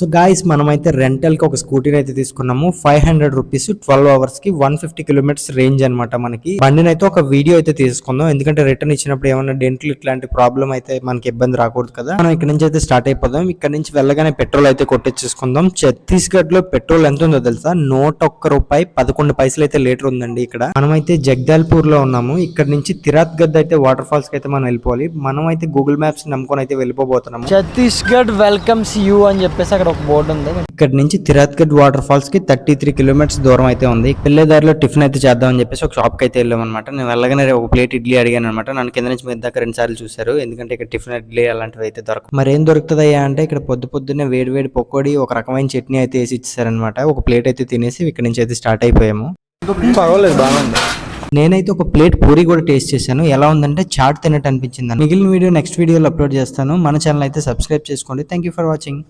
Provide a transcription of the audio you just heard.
So guys మనమైతే రెంటల్కి ఒక స్కూటీని అయితే తీసుకున్నాము. ఫైవ్ హండ్రెడ్ రూపీస్ ట్వెల్వ్ అవర్స్కి వన్ ఫిఫ్టీ కిలోమీటర్స్ రేంజ్ అనమాట మనకి. బండిని అయితే ఒక వీడియో అయితే తీసుకుందాం. ఎందుకంటే రిటర్న్ ఇచ్చినప్పుడు ఏమైనా డెంట్లు ఇట్లాంటి ప్రాబ్లం అయితే మనకి ఇబ్బంది రాకూడదు కదా. మనం ఇక్కడ నుంచి అయితే స్టార్ట్ అయిపోదాం. ఇక్కడ నుంచి వెళ్ళగానే పెట్రోల్ అయితే కొట్టించేసుకుందాం. ఛత్తీస్గఢ్లో పెట్రోల్ ఎంత ఉందో తెలుసా? నూట ఒక్క రూపాయి పదకొండు పైసలు అయితే లీటర్ ఉందండి ఇక్కడ. మనమైతే జగ్దాల్పూర్లో ఉన్నాము. ఇక్కడ నుంచి తిరాత్ గద్ అయితే వాటర్ ఫాల్స్కి అయితే మనం వెళ్ళిపోవాలి. మనం అయితే గూగుల్ మ్యాప్స్ నమ్ముకొని అయితే వెళ్ళిపోబోతున్నాము. ఛత్తీస్గఢ్ వెల్కమ్స్ యూ అని చెప్పేసి అక్కడ ఒక బోర్డు ఉంది. ఇక్కడ నుంచి తిరాత్గఢ్ వాటర్ ఫాల్స్కి థర్టీ త్రీ కిలోమీటర్స్ దూరం అయితే ఉంది. వెళ్ళే దారిలో టిఫిన్ అయితే చేద్దామని చెప్పేసి ఒక షాప్కి అయితే వెళ్ళాం అనమాట నేను వెళ్ళగానే ఒక ప్లేట్ ఇడ్లీ అడిగాను అనమాట నన్ను కింద నుంచి మీద దాకా రెండు సార్లు చూశారు. ఎందుకంటే ఇక్కడ టిఫిన్ ఇడ్లీ అలాంటివి అయితే దొరకవు. మరి ఏం దొరుకుతుందయ్యా అంటే ఇక్కడ పొద్దు పొద్దున్నే వేడి వేడి పకోడీ ఒక రకమైన చట్నీ అయితే వేసి ఇచ్చారనమాట ఒక ప్లేట్ అయితే తినేసి ఇక్కడ నుంచి అయితే స్టార్ట్ అయిపోయాము. పర్వాలేదు బాగుంది నేనైతే ఒక ప్లేట్ పూరి కూడా టేస్ట్ చేశాను. ఎలా ఉందంటే చాట్ తిన్నట్టు అనిపించింది. మిగిలిన వీడియో నెక్స్ట్ వీడియోలో అప్లోడ్ చేస్తాను. మన ఛానల్ అయితే సబ్స్క్రైబ్ చేసుకోండి. Thank you for watching